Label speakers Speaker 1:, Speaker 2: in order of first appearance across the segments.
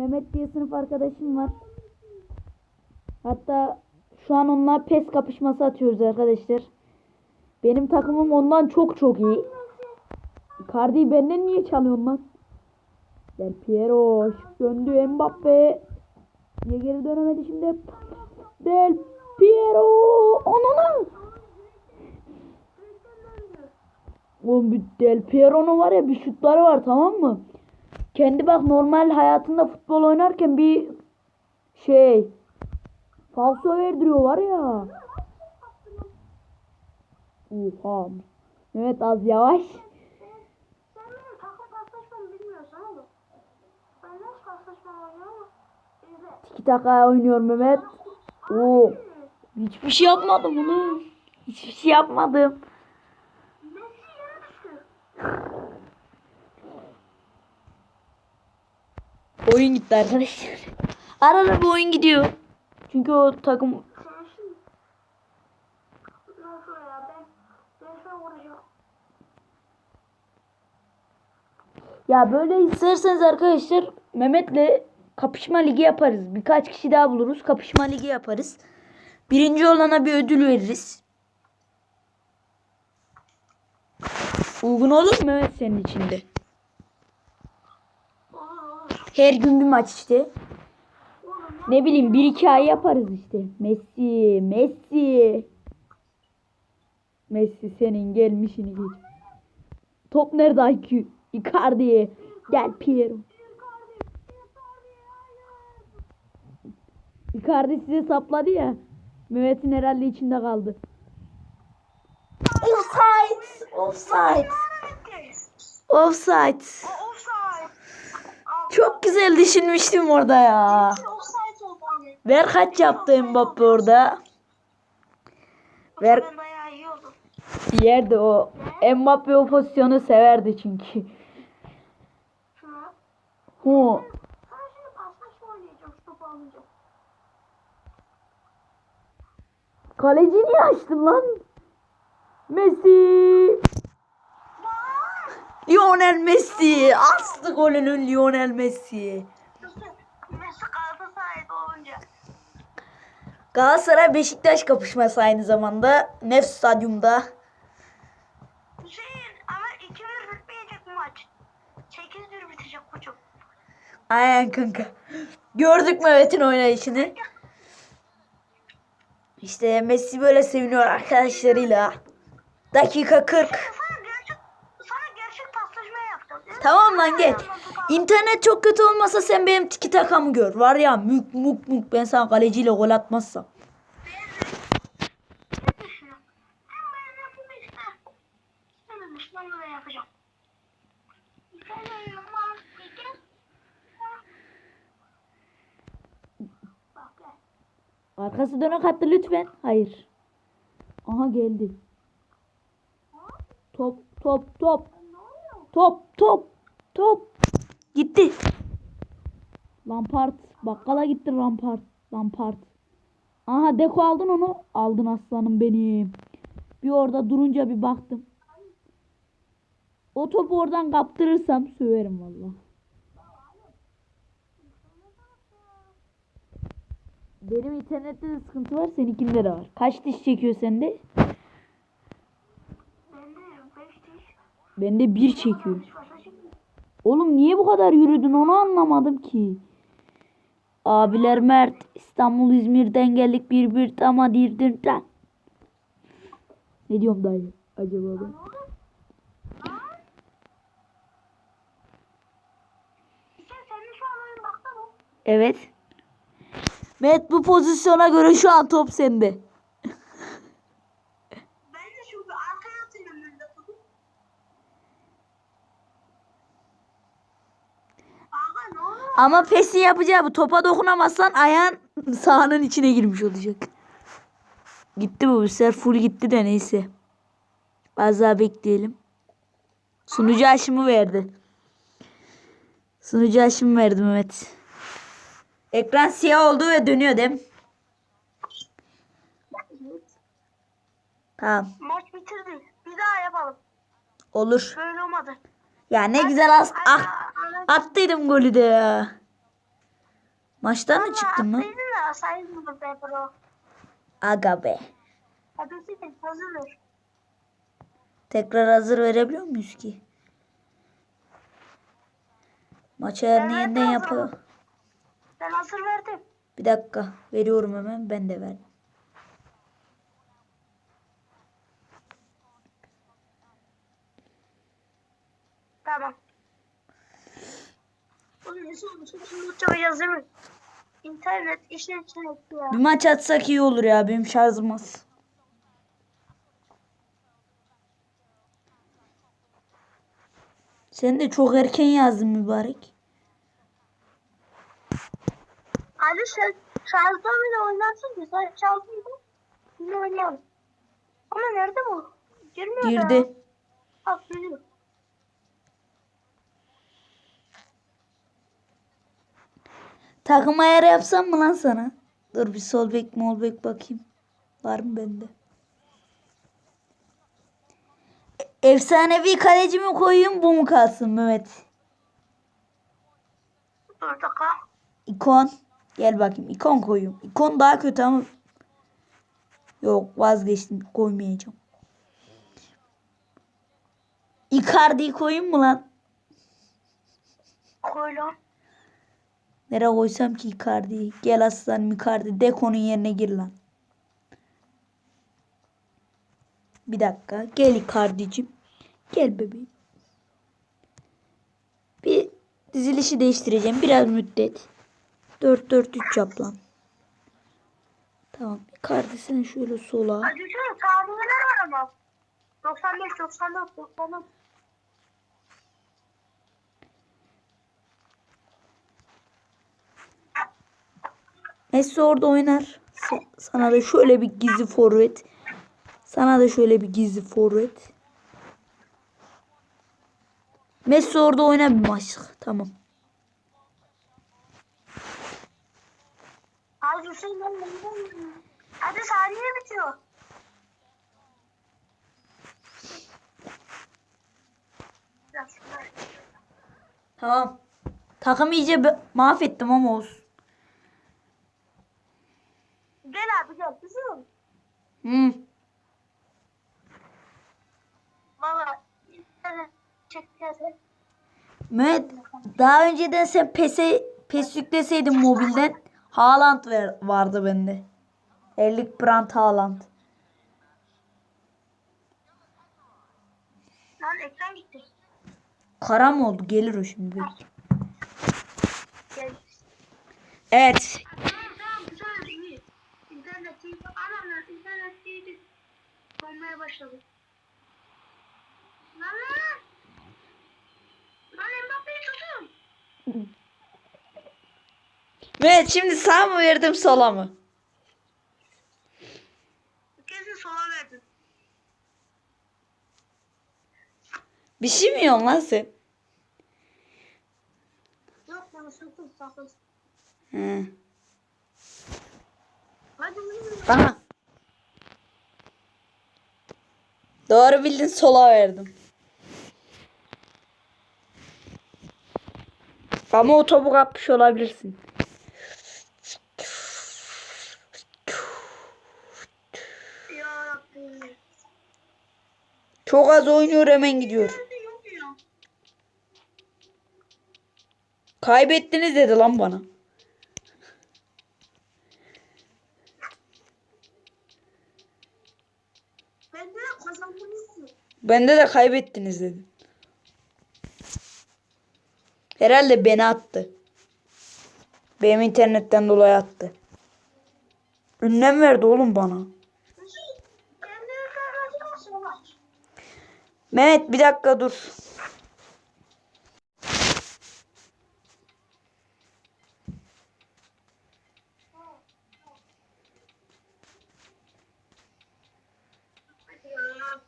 Speaker 1: Mehmet diye sınıf arkadaşım var. Hatta şu an onunla pes kapışması atıyoruz arkadaşlar. Benim takımım ondan çok çok iyi. Icardi'yi benden niye çalıyorsun lan? Del Piero döndü Mbappe. Niye geri dönemedi şimdi? Del Piero. Ananı. Oğlum bir Del Piero'nun var ya bir şutları var tamam mı? Kendi bak normal hayatında futbol oynarken bir şey falso verdiriyor var ya. Oha. Mehmet az yavaş. Tiki taka oynuyor Mehmet. Oo. Hiçbir şey yapmadım bunu. Hiçbir şey yapmadım. Oyun gitti arkadaşlar. Arada bir oyun gidiyor. Çünkü o takım.
Speaker 2: Ya
Speaker 1: böyle isterseniz arkadaşlar Mehmet'le kapışma ligi yaparız. Birkaç kişi daha buluruz. Kapışma ligi yaparız. Birinci olana bir ödül veririz. Uygun olur mu Mehmet senin içinde? Her gün bir maç işte. Ne bileyim bir iki ay yaparız işte. Messi, Messi. Messi senin gelmişini geç. Top nerede IQ? Icardi. Gel Piero. Icardi size sapladı ya. Mehmet'in herhalde içinde kaldı. Offside. Offside. Offside.
Speaker 2: Offside.
Speaker 1: Çok güzel düşünmüştüm orada ya. Ver kaç yaptı Mbappe orada. Ver. Yerdi o. Mbappe o pozisyonu severdi çünkü. Hu. Kaleci niye açtın lan? Messi. Lionel Messi. Astı golünün Lionel Messi.
Speaker 2: Messi Galatasaray'da olunca.
Speaker 1: Galatasaray Beşiktaş kapışması aynı zamanda. Nef stadyumda.
Speaker 2: Hüseyin ama 2-1 bitmeyecek maç. 8-1 bitecek koçum.
Speaker 1: Aynen kanka. Gördük Mehmet'in oynayışını. İşte Messi böyle seviniyor arkadaşlarıyla. Dakika 40.
Speaker 2: Sana gerçek, sana gerçek paslaşma yapacağım. değil mi?
Speaker 1: Tamam lan geç. İnternet çok kötü olmasa sen benim tiki takamı gör. Var ya mük mük mük ben sana kaleciyle gol atmazsam. Arkası dönek attı lütfen. Hayır. Aha geldi. Top top top. Top top top. Gitti. Lampard. Bakkala gitti Lampard. Lampard. Aha Deko aldın onu. Aldın aslanım benim. Bir orada durunca bir baktım. O topu oradan kaptırırsam söverim valla. Benim internette de sıkıntı var. Seninkinde de var. Kaç diş çekiyor sende?
Speaker 2: Ben de 5 diş.
Speaker 1: Bende bir çekiyor. Oğlum niye bu kadar yürüdün onu anlamadım ki. Abiler Mert İstanbul İzmir'den geldik bir bir tama dirdim sen. Ne diyorum dayı acaba ben? Evet. Mert bu pozisyona göre şu an top sende.
Speaker 2: Ben de şu bir arkaya atayım ben de topu. Aga ne oluyor?
Speaker 1: Ama pesi yapacağı bu topa dokunamazsan ayağın sahanın içine girmiş olacak. Gitti bu bu sefer full gitti de neyse. Az daha bekleyelim. Sunucu aşımı verdi. Sunucu aşımı verdi Mehmet. Ekran siyah oldu ve dönüyor değil mi? Tamam.
Speaker 2: Maç bitirdi. Bir daha yapalım.
Speaker 1: Olur.
Speaker 2: Böyle olmadı.
Speaker 1: Ya ne güzel as ah, attıydım golü de ya. Maçtan mı çıktın
Speaker 2: bro.
Speaker 1: Aga be. Tekrar hazır verebiliyor muyuz ki? Maçı
Speaker 2: Evet,
Speaker 1: yeniden yapıyor.
Speaker 2: Ben hazır verdim.
Speaker 1: Bir dakika. Veriyorum hemen. Ben de verdim.
Speaker 2: Tamam. Oğlum nasıl olmuş? Değil mi? İnternet işin için ya.
Speaker 1: Bir maç atsak iyi olur ya. Benim şarjım az. Sen de çok erken yazdın mübarek.
Speaker 2: Hadi sen şarjda bile oynarsın ki. Sen mı? Yine oynayalım. Ama nerede bu? Girmiyor ya.
Speaker 1: Girdi.
Speaker 2: Bak geliyor.
Speaker 1: Takım ayarı yapsam mı lan sana? Dur bir sol bek mol bek bakayım. Var mı bende? E- Efsanevi kaleci mi koyayım bu mu kalsın Mehmet?
Speaker 2: Dur dakika.
Speaker 1: İkon. Gel bakayım ikon koyayım. İkon daha kötü ama. Yok vazgeçtim koymayacağım. Icardi'yi koyayım mı lan?
Speaker 2: Koy lan.
Speaker 1: Nereye koysam ki Icardi'yi? Gel aslanım Icardi. Deko'nun yerine gir lan. Bir dakika. Gel Icardi'cim. Gel bebeğim. Bir dizilişi değiştireceğim. Biraz müddet. 4-4-3 yap lan. Tamam. Icardi sen şöyle sola.
Speaker 2: Sağında neler var ama? 95, 94, 94.
Speaker 1: Messi orada oynar. Sa- Sana da şöyle bir gizli forvet. Sana da şöyle bir gizli forvet. Messi orada oynar bir maçlık. Tamam.
Speaker 2: Hadi Hüseyin lan. Hadi saniye bitiyor.
Speaker 1: Tamam. Takım iyice mahvettim ama olsun.
Speaker 2: Gel abi gel. Kızım.
Speaker 1: Hı.
Speaker 2: Valla. internet çekeceğiz.
Speaker 1: Mehmet daha önceden sen PES'e PES yükleseydin mobilden Haaland ver, vardı bende. Erlik Brandt Haaland.
Speaker 2: Lan ekran gitti.
Speaker 1: Kara mı oldu? Gelir o şimdi.
Speaker 2: Gel.
Speaker 1: Evet.
Speaker 2: Tamam güzel iyi. İnternet iyi. Anam internet iyiydi. Donmaya başladı. Lan lan. Lan Mbappe'yi
Speaker 1: Mehmet şimdi sağ mı verdim sola mı?
Speaker 2: Kesin sola verdim.
Speaker 1: Bir şey mi yiyorsun lan sen?
Speaker 2: Yok bana sakın sakın.
Speaker 1: He.
Speaker 2: Hadi.
Speaker 1: Aha. Doğru bildin sola verdim. Ama o topu kapmış olabilirsin. Çok az oynuyor hemen gidiyor. Kaybettiniz dedi lan bana. Bende de kaybettiniz dedi. Herhalde beni attı. Benim internetten dolayı attı. Ünlem verdi oğlum bana.
Speaker 2: Sola.
Speaker 1: Mehmet bir dakika dur.
Speaker 2: Ya.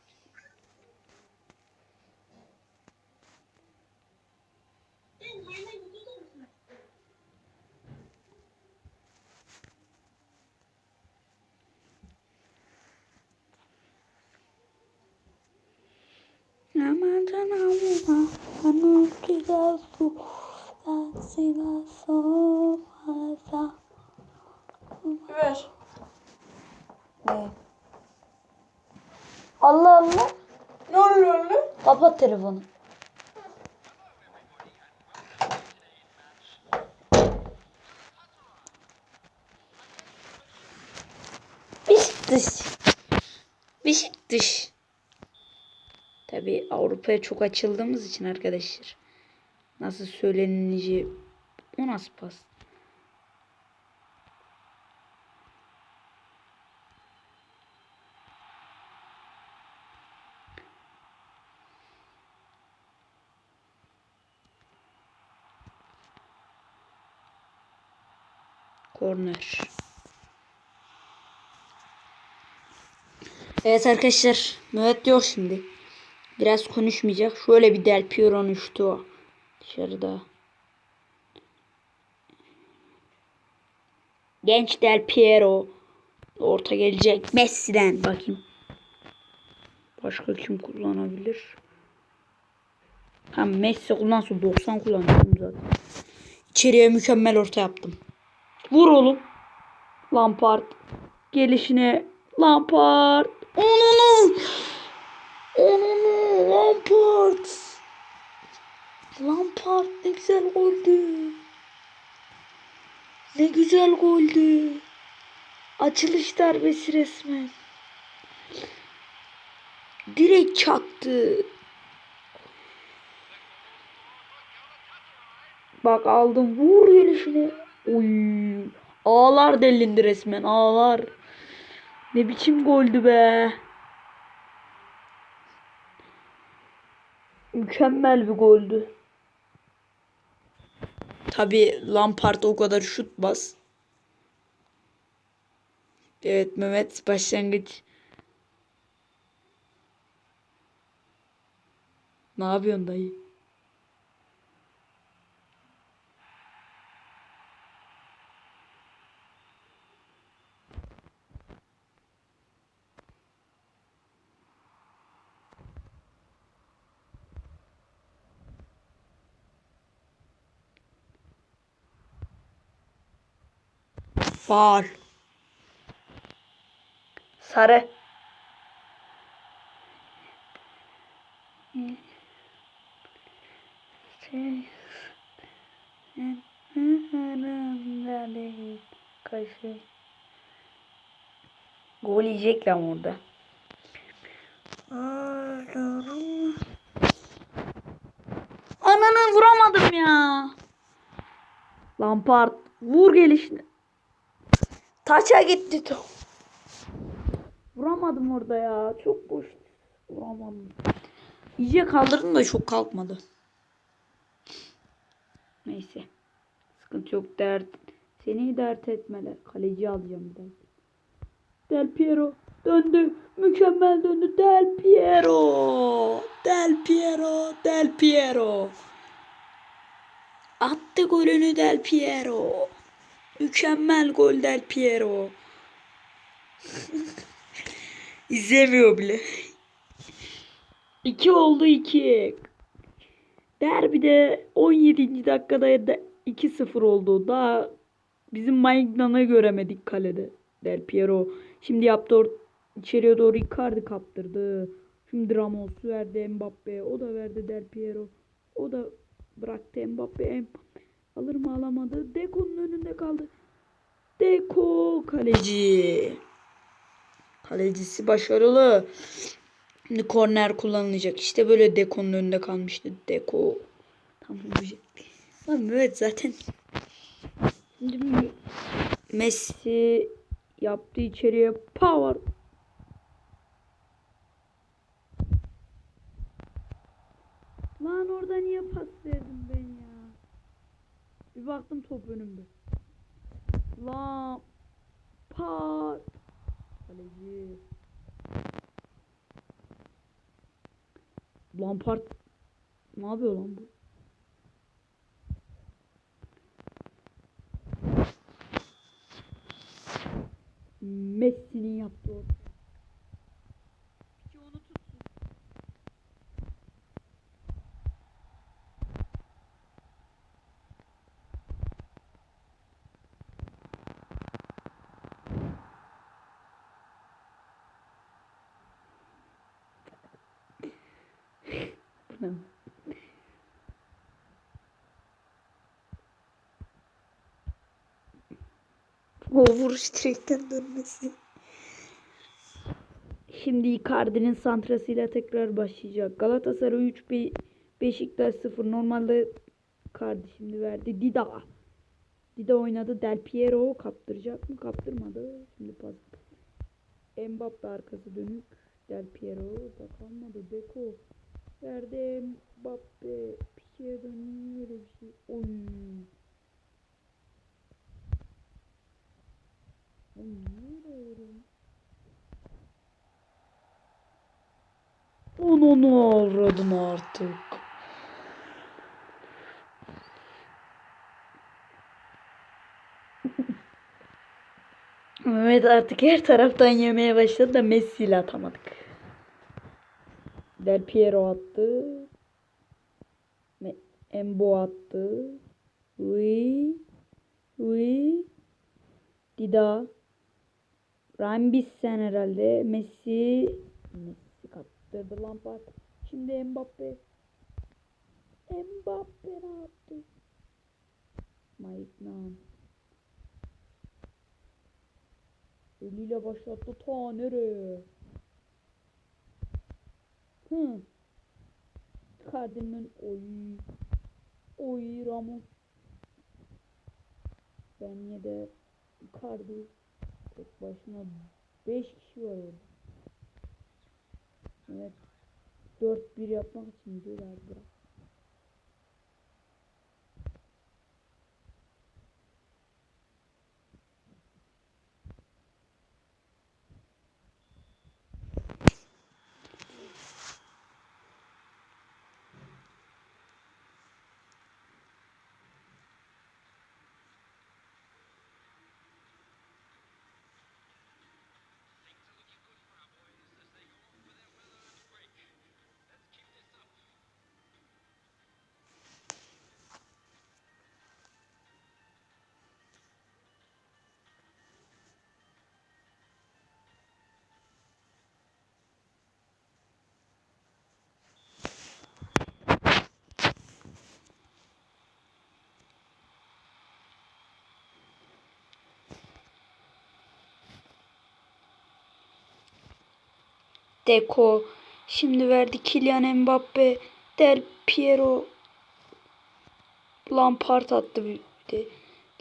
Speaker 2: Sen yerine gidiyor musun?
Speaker 1: Ramazan Su, so,
Speaker 3: Ver.
Speaker 1: Ne? Allah Allah.
Speaker 3: Ne oluyor lan?
Speaker 1: Kapat telefonu. Beşiktaş. Beşiktaş. Tabi Avrupa'ya çok açıldığımız için arkadaşlar. Nasıl söylenileceği o nasıl pas? Korner. Evet arkadaşlar. Mehmet yok şimdi. Biraz konuşmayacak. Şöyle bir Del Piero'nun şutu o. Dışarıda. Genç Del Piero. Orta gelecek. Messi'den bakayım. Başka kim kullanabilir? Ha Messi kullansın. 90 kullanıyorum zaten. İçeriye mükemmel orta yaptım. Vur oğlum. Lampard. Gelişine Lampard. Onunu. Onunu. Lampard. Lampard ne güzel goldü. Ne güzel goldü. Açılış darbesi resmen. Direkt çaktı. Bak aldım. Vur gelişine. Oy. Ağlar delindi resmen. Ağlar. Ne biçim goldü be. Mükemmel bir goldü. Tabi Lampard o kadar şut bas. Evet Mehmet başlangıç. Ne yapıyorsun dayı? Faul. Sarı. Kaşı. Gol yiyecek lan orada. Ananı vuramadım ya. Lampard vur gelişine. Taça gitti top. Vuramadım orada ya. Çok boş. Vuramadım. İyice kaldırdım da çok kalkmadı. Neyse. Sıkıntı yok dert. Seni dert etmeler. Kaleci alacağım daha. Del Piero döndü. Mükemmel döndü. Del Piero. Del Piero. Del Piero. Attı golünü Del Piero. Mükemmel gol Del Piero. İzlemiyor bile. 2 oldu 2. Derbide 17. dakikada da 2-0 oldu. Daha bizim Maigdan'ı göremedik kalede. Del Piero. Şimdi yaptı or içeriye doğru Icardi kaptırdı. Şimdi Ramos verdi Mbappe. O da verdi Del Piero. O da bıraktı Mbappe. Mbappe. Alır mı alamadı. Deko'nun önünde kaldı. Deko kaleci. Kalecisi başarılı. Şimdi korner kullanılacak. İşte böyle Deko'nun önünde kalmıştı. Deko. Tam güzel. Lan evet zaten. Şimdi Messi yaptı içeriye power. Lan orada niye pas verdim ben? Bir baktım top önümde. Lan pat. Kaleci. Lampard ne yapıyor lan bu? Messi'nin yaptığı orta. Peki onu tutsun. Ne?
Speaker 4: O vuruş direkten dönmesi.
Speaker 1: Şimdi Icardi'nin santrasıyla tekrar başlayacak. Galatasaray 3 Be Beşiktaş 0. Normalde Icardi şimdi verdi. Dida. Dida oynadı. Del Piero kaptıracak mı? Kaptırmadı. Şimdi pas. Mbappe arkası dönük. Del Piero da kalmadı. Beko verdi. Mbappe Pique'ye dönüyor. Öyle bir şey. Oy. Oy, niye öyle oldu?
Speaker 4: Onu avradım artık.
Speaker 1: Mehmet artık her taraftan yemeye başladı da Messi ile atamadık. Del Piero attı. Embo attı. Ui. Ui. Dida. Rambisen herhalde. Messi. Messi kaptırdı Lampard. Şimdi Mbappe. Mbappe ne yaptı? Maignan. Eliyle başlattı ta? Hı. Icardi'nin oy. Oy Ramos. Ben ya da Icardi. Tek başına 5 kişi var orada. Evet. 4-1 yapmak için gidiyorlar bırak.
Speaker 4: Deko. Şimdi verdi Kylian Mbappe. Del Piero. Lampard attı bir de.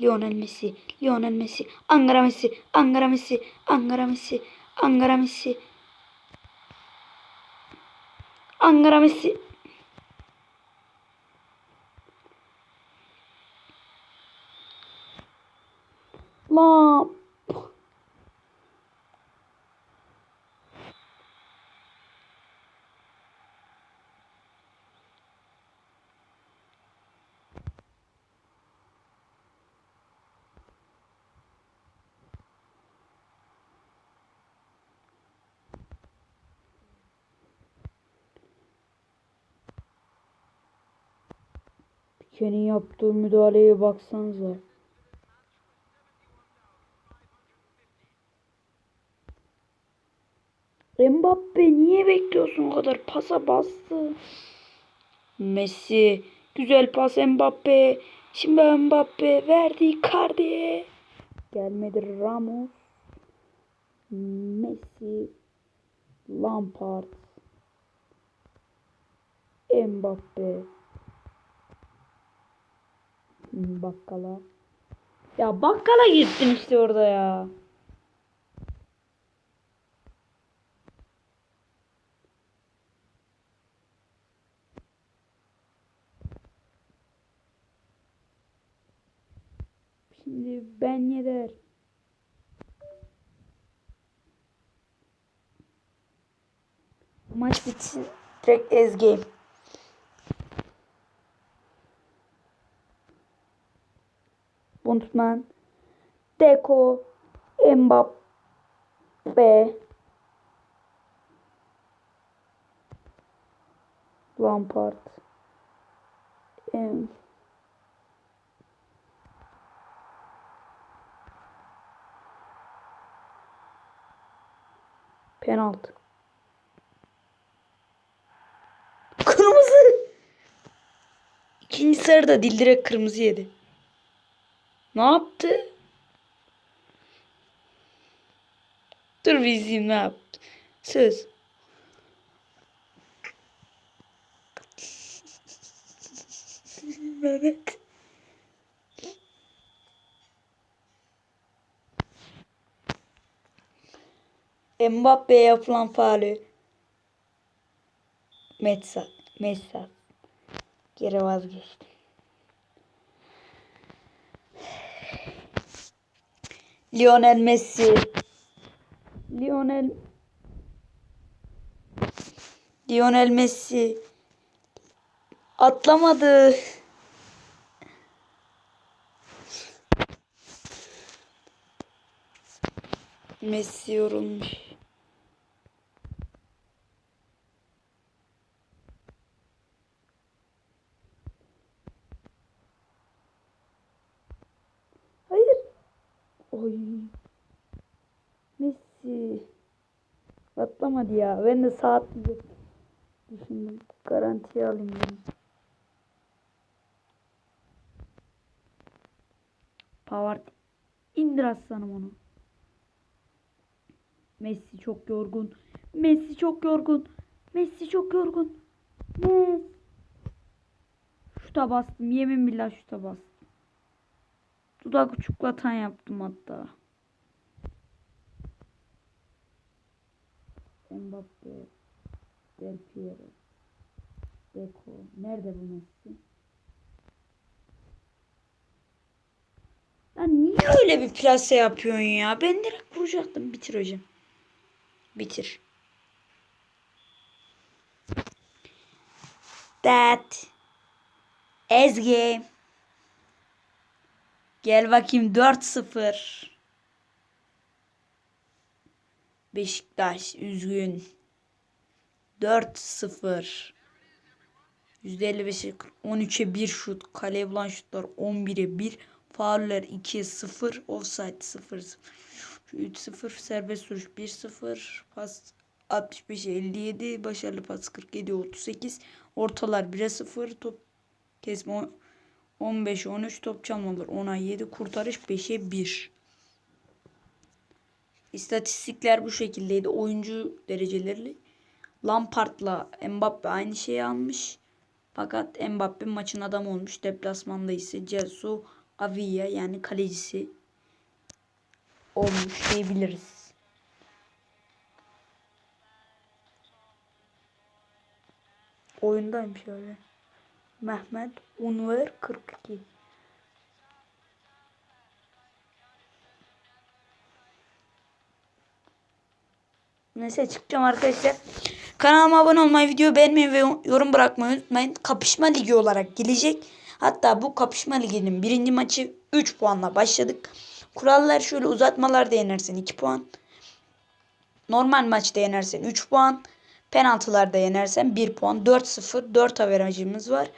Speaker 4: Lionel Messi. Lionel Messi. Angara Messi. Angara Messi. Angara Messi. Angara Messi. Angara Messi.
Speaker 1: Lan. Pike'nin yaptığı müdahaleye baksanıza. Mbappe niye bekliyorsun o kadar? Pasa bastı.
Speaker 4: Messi. Güzel pas Mbappe. Şimdi Mbappe verdi Icardi'ye.
Speaker 1: Gelmedi Ramos. Messi. Lampard. Mbappe. Bakkala. Ya bakkala gittin işte orada ya. Şimdi ben yeter.
Speaker 4: Maç bitsin. Direkt ez game.
Speaker 1: Buntman, Deco, Mbappe, Lampard, em, penaltı.
Speaker 4: Kırmızı.
Speaker 1: İkinci sarıda dil direkt kırmızı yedi. Ne yaptı? Dur bir izleyeyim ne yaptı. Söz. Mehmet. Mbappe'ye yapılan faulü. Metsa. Metsa. Geri vazgeçtim. Lionel Messi. Lionel Lionel Messi atlamadı. Messi yorulmuş. Hayır. Oy. Messi. Atlamadı ya. Ben de saat gibi düşündüm. Garantiye alayım dedim. Pavard indir aslanım onu. Messi çok yorgun. Messi çok yorgun. Messi çok yorgun. Messi. Şuta bastım. Yemin billah şuta bastım. Dudak uçuklatan yaptım hatta. Mbappe. Del Piero. Deco. Nerede bu Messi? Lan niye öyle bir plase yapıyorsun ya? Ben direkt vuracaktım. Bitir hocam. Bitir. That. Ezgi. Gel bakayım 4-0. Beşiktaş üzgün. 4-0. %55'e 13'e 1 şut. Kaleye bulan şutlar 11'e 1. Fauller 2'ye 0. Offside 0. 3-0. Serbest vuruş 1-0. Pas 65'e 57. Başarılı pas 47'ye 38. Ortalar 1'e 0. Top kesme 15'e 13. Top çalmalar 10'a 7. Kurtarış 5'e 1. İstatistikler bu şekildeydi. Oyuncu dereceleri Lampard'la Mbappe aynı şeyi almış. Fakat Mbappe maçın adamı olmuş. Deplasmanda ise Cesu Avia yani kalecisi olmuş diyebiliriz. Oyundaymış öyle. Mehmet Unver 42. Neyse çıkacağım arkadaşlar. Kanalıma abone olmayı, videoyu beğenmeyi ve yorum bırakmayı unutmayın. Kapışma ligi olarak gelecek. Hatta bu kapışma liginin birinci maçı 3 puanla başladık. Kurallar şöyle uzatmalarda yenersen 2 puan. Normal maçta yenersen 3 puan. Penaltılarda yenersen 1 puan. 4-0 4 averajımız var.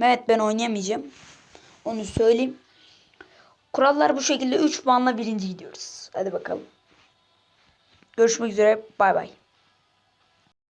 Speaker 1: Evet ben oynayamayacağım. Onu söyleyeyim. Kurallar bu şekilde 3 puanla birinci gidiyoruz. Hadi bakalım. Görüşmek üzere. Bay bay.